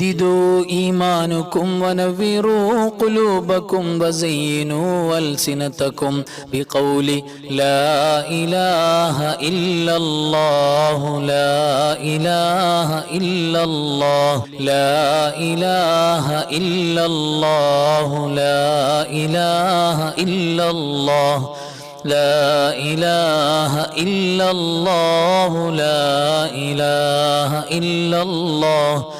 جددوا إيمانكم ونفروا قلوبكم وزينوا ألسنتكم بقول لا إله إلا الله لا إله إلا الله لا إله إلا الله لا إله إلا الله لا إله إلا الله لا إله إلا الله.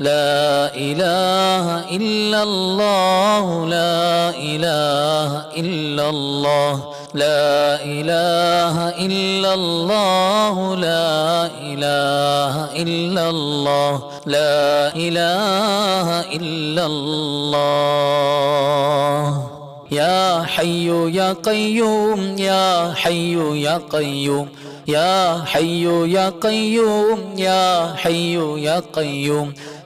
لا إله إلا الله لا إله إلا الله لا إله إلا الله لا إله إلا الله لا إله إلا الله. يا حي يا قيوم يا حي يا قيوم يا حي يا قيوم يا حي يا قيوم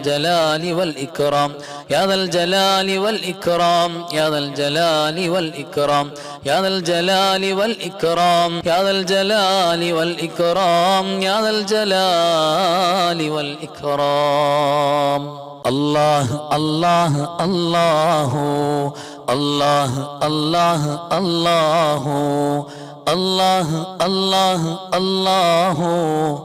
الجلال والإكرام. يا ذا الجلال والإكرام. يا ذا الجلال والإكرام. يا ذا الجلال والإكرام. يا ذا الجلال والإكرام. يا ذا الجلال والإكرام. الله الله الله. الله الله الله. الله الله الله.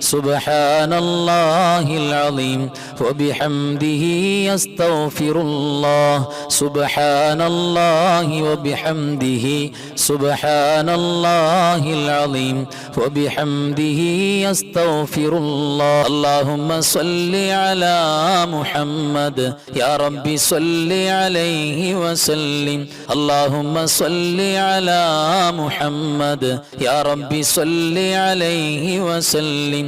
سبحان الله العظيم. وبحمده أستغفر الله. سبحان الله وبحمده. سبحان الله العظيم. وبحمده أستغفر الله. اللهم صل على محمد. يا رب صل عليه وسلم. اللهم صل على محمد. يا رب صل عليه وسلم.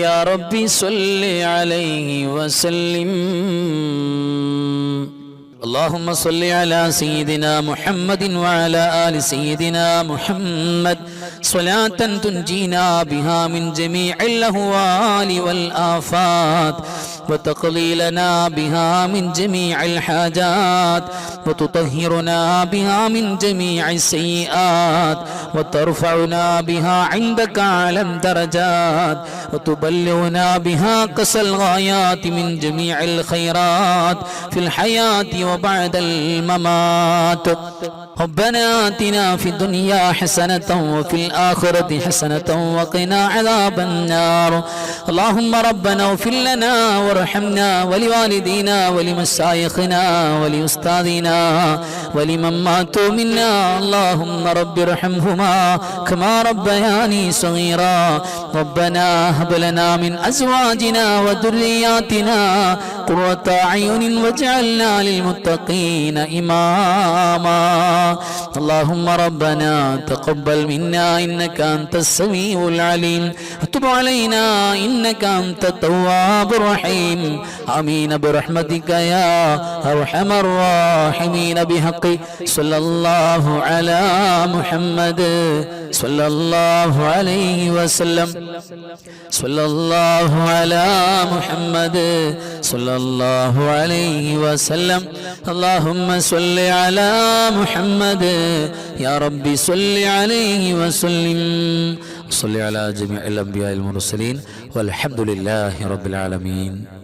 يا رب صل عليه وسلم. اللهم صل على سيدنا محمد وعلى آل سيدنا محمد. صلاة تنجينا بها من جميع الأهوال والآفات. وتقضي لنا بها من جميع الحاجات وتطهرنا بها من جميع السيئات وترفعنا بها عندك أعلى الدرجات وتبلغنا بها قصى الغايات من جميع الخيرات في الحياة وبعد الممات. ربنا آتنا في الدنيا حسنة وفي الآخرة حسنة وقنا عذاب النار. اللهم ربنا اغفر لنا وارحمنا ولوالدينا ولمشايخنا ولأستاذنا ولمن ماتوا منا. اللهم رب ارحمهما كما ربياني صغيرا. ربنا هب لنا من أزواجنا وذرياتنا قرة أعين واجعلنا للمتقين إماما. اللهم ربنا تقبل منا إنك أنت السميع العليم. وتب علينا إنك أنت التواب الرحيم. آمين برحمتك يا أرحم الراحمين. بحق صلى الله على محمد صلى الله عليه وسلم. صلى الله على محمد صلى الله عليه وسلم. اللهم صل على محمد يا ربي صل عليه وسلم. صل على جميع الأنبياء المرسلين. والحمد لله رب العالمين.